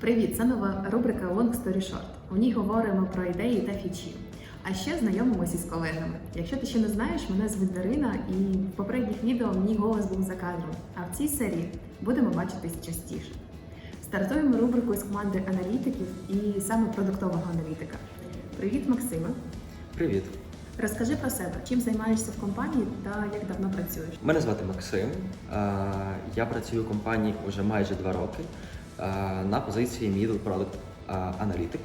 Привіт! Це нова рубрика Long Story Short. У ній говоримо про ідеї та фічі. А ще знайомимося із колегами. Якщо ти ще не знаєш, мене звуть Дарина, і в попередніх відео мій голос був за кадром. А в цій серії будемо бачитись частіше. Стартуємо рубрику з команди аналітиків і саме продуктового аналітика. Привіт, Максиме! Привіт, Розкажи про себе, чим займаєшся в компанії та як давно працюєш. мене звати Максим. Я працюю в компанії вже майже два роки на позиції Middle Product е, Analytic.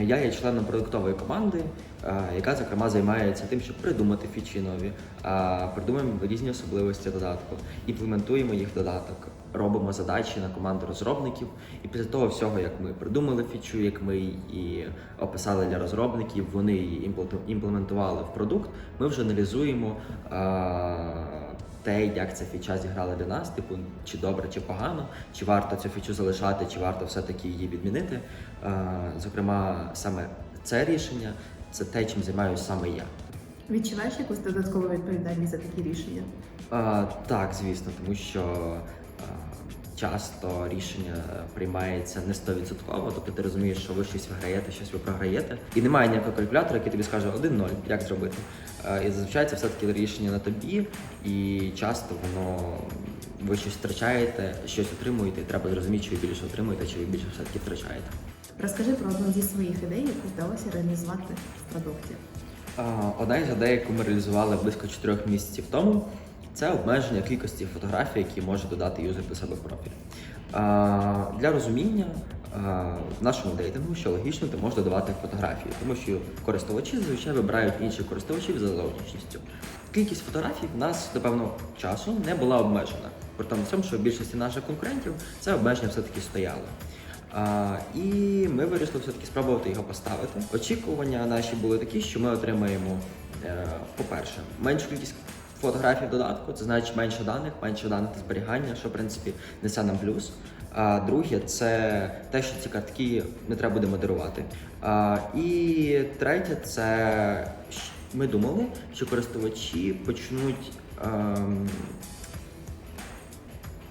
Е, Я є членом продуктової команди, е, яка зокрема займається тим, щоб придумати фічі нові, е, придумуємо різні особливості додатку, імплементуємо їх в додаток, робимо задачі на команду розробників. І після того всього, як ми придумали фічу, як ми її описали для розробників, вони її імпле- імплементували в продукт, ми вже аналізуємо. Е, те, як ця фіча зіграла для нас, типу, чи добре, чи погано, чи варто цю фічу залишати, чи варто все-таки її відмінити. Е, Зокрема, саме це рішення це те, чим займаюся саме я. Відчуваєш якусь додаткову відповідальність за такі рішення? А, Так, звісно, тому що е, часто рішення приймається не 100%, тобто ти розумієш, що ви щось виграєте, щось ви програєте. І немає ніякого калькулятора, який тобі скаже 1-0, як зробити. Е, І зазвичай це все-таки рішення на тобі, і часто воно ви щось втрачаєте, щось отримуєте, і треба зрозуміти, чи ви більше отримуєте, чи ви більше все-таки втрачаєте. Розкажи про одну зі своїх ідей, яку вдалося реалізувати в продукті. Е, Одна із ідей, яку ми реалізували близько 4 місяців тому, це обмеження кількості фотографій, які може додати юзер до себе профіль. Для розуміння в нашому дейтингу, що логічно, ти можеш додавати фотографії, тому що користувачі зазвичай вибирають інших користувачів за зовнішністю. Кількість фотографій в нас до певного часу не була обмежена. При тому всьому, що в більшості наших конкурентів це обмеження все-таки стояло. А, і ми вирішили все-таки спробувати його поставити. Очікування наші були такі, що ми отримаємо, е, по-перше, меншу кількість фотографій в додатку, це значить менше даних, менше даних та зберігання, що в принципі несе нам плюс. А друге, це те, що ці картки не треба буде модерувати. А, і третє, це ми думали, що користувачі почнуть. ем,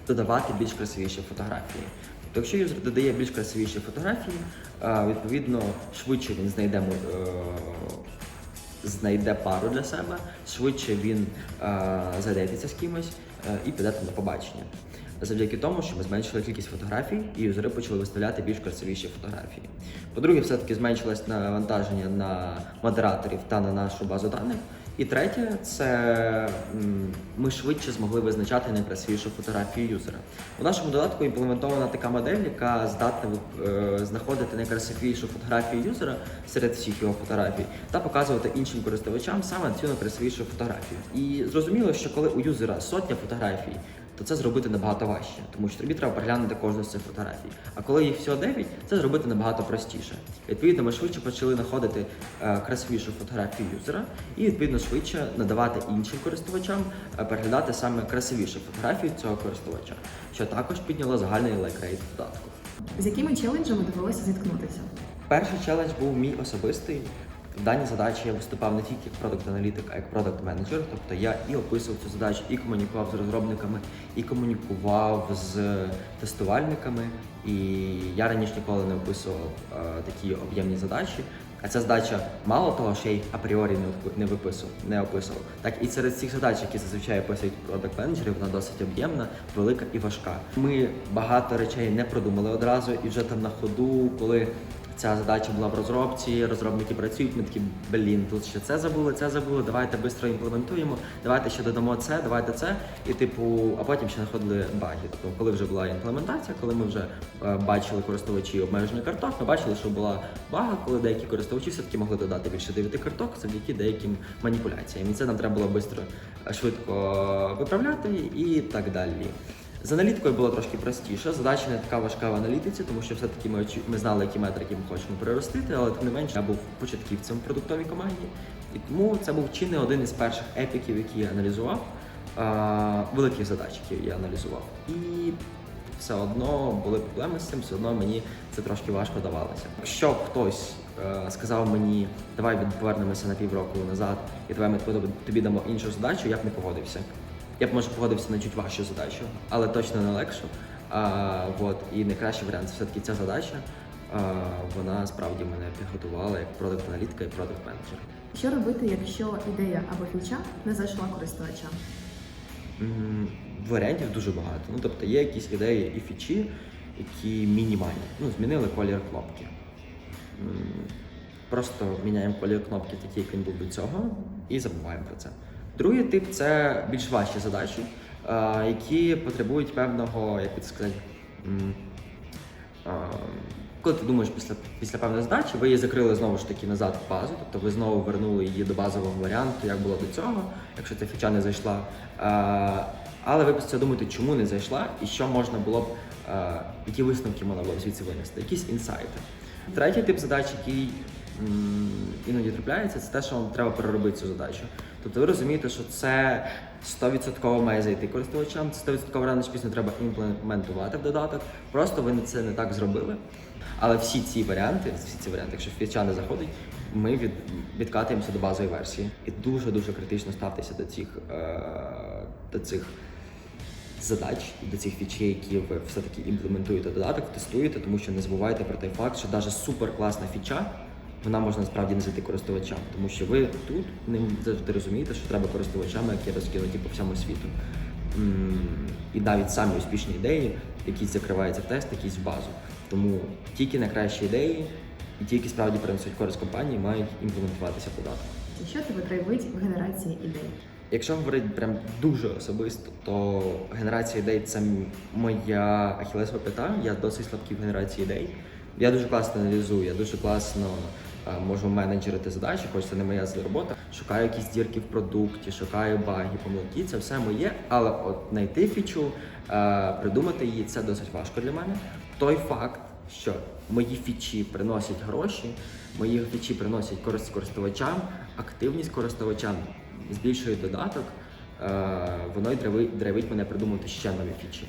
додавати більш красивіші фотографії. Тобто, якщо юзер додає більш красивіші фотографії, відповідно швидше він знайде е, знайде пару для себе, швидше він е, зайдеться з кимось е, і піде там на побачення. Завдяки тому, що ми зменшили кількість фотографій, і юзери почали виставляти більш красивіші фотографії. По-друге, все-таки зменшилось навантаження на модераторів та на нашу базу даних. І третє, це ми швидше змогли визначати найкрасивішу фотографію юзера. У нашому додатку імплементована така модель, яка здатна е, знаходити найкрасивішу фотографію юзера серед всіх його фотографій та показувати іншим користувачам саме цю найкрасивішу фотографію. І зрозуміло, що коли у юзера сотня фотографій, то це зробити набагато важче, тому що тобі треба переглянути кожну з цих фотографій. А коли їх всього 9, це зробити набагато простіше. Відповідно, ми швидше почали знаходити е, красивішу фотографію юзера і відповідно швидше надавати іншим користувачам е, переглядати саме красивіші фотографії цього користувача, що також підняло загальний лайк-рейт додатку. З якими челенджами довелося зіткнутися? Перший челендж був мій особистий. В даній задачі я виступав не тільки як продакт аналітик, а як продакт менеджер. Тобто я і описував цю задачу, і комунікував з розробниками, і комунікував з тестувальниками. І я раніше ніколи не описував е, такі об'ємні задачі. А ця задача мало того, що я їх апріорі не виписував, не описував. Так і серед цих задач, які зазвичай описують продакт менеджери, вона досить об'ємна, велика і важка. Ми багато речей не продумали одразу, і вже там на ходу, коли Ця задача була в розробці, розробники працюють, ми такі, блін, тут ще це забули, це забули, давайте швидко імплементуємо, давайте ще додамо це, давайте це. І типу, а потім ще знаходили баги. Тобто, коли вже була імплементація, коли ми вже е, бачили користувачі обмеження карток, ми бачили, що була бага, коли деякі користувачі все-таки могли додати більше 9 карток завдяки деяким маніпуляціям. І це нам треба було швидко, швидко виправляти і так далі. З аналітикою було трошки простіше. Задача не така важка в аналітиці, тому що все-таки ми, ми знали, які метрики ми хочемо переростити, але тим не менше я був початківцем в продуктовій команді. І тому це був чи не один із перших епіків, які я аналізував, а, великих задач, які я аналізував. І все одно були проблеми з цим, все одно мені це трошки важко давалося. Якщо хтось е, сказав мені, давай повернемося на півроку назад, і давай ми тобі дамо іншу задачу, я б не погодився. Я б може погодився на чуть важчу задачу, але точно не легшу. А, от, і найкращий варіант це все-таки ця задача. А, вона справді мене підготувала як продакт-аналітика і продакт-менеджер. Що робити, якщо ідея або фіча не зайшла користувачам? М, Варіантів дуже багато. Ну, тобто є якісь ідеї і фічі, які мінімальні. Ну, змінили колір кнопки. М, Просто міняємо колір кнопки такий, як він був до цього, і забуваємо про це. Другий тип це більш важчі задачі, е, які потребують певного, як це сказати, е, коли ти думаєш після, після певної задачі, ви її закрили знову ж таки назад в базу, тобто ви знову вернули її до базового варіанту, як було до цього, якщо ця фіча не зайшла. Е, але ви після думаєте, чому не зайшла і що можна було б, які висновки можна було б звідси винести, якісь інсайти. Третій тип задач, який іноді трапляється, це те, що вам треба переробити цю задачу. Тобто ви розумієте, що це 100% має зайти користувачам, це 100% рано чи пізно треба імплементувати в додаток. Просто ви це не так зробили. Але всі ці варіанти, всі ці варіанти, якщо фіча не заходить, ми від, відкатуємося до базової версії. І дуже дуже критично ставтеся до цих, е, до цих задач, до цих фічей, які ви все-таки імплементуєте додаток, тестуєте, тому що не забувайте про той факт, що навіть супер класна фіча. Вона може насправді не зайти користувачам, тому що ви тут не завжди розумієте, що треба користувачами, які розкинуті по всьому світу. І навіть самі успішні ідеї, якісь закриваються в тест, якісь в базу. Тому тільки найкращі ідеї і ті, які справді принесуть користь компанії, мають імплементуватися в додаток. Що тебе драйвить в генерації ідей? Якщо говорити прям дуже особисто, то генерація ідей це моя ахілесова п'ята. Я досить слабкий в генерації ідей. Я дуже класно аналізую, я дуже класно можу менеджерити задачі, хоч це не моя робота. Шукаю якісь дірки в продукті, шукаю баги, помилки, це все моє. Але от знайти фічу, е, придумати її це досить важко для мене. Той факт, що мої фічі приносять гроші, мої фічі приносять користь користувачам, активність користувачам збільшує додаток, е, воно й драйви- драйвить мене придумати ще нові фічі.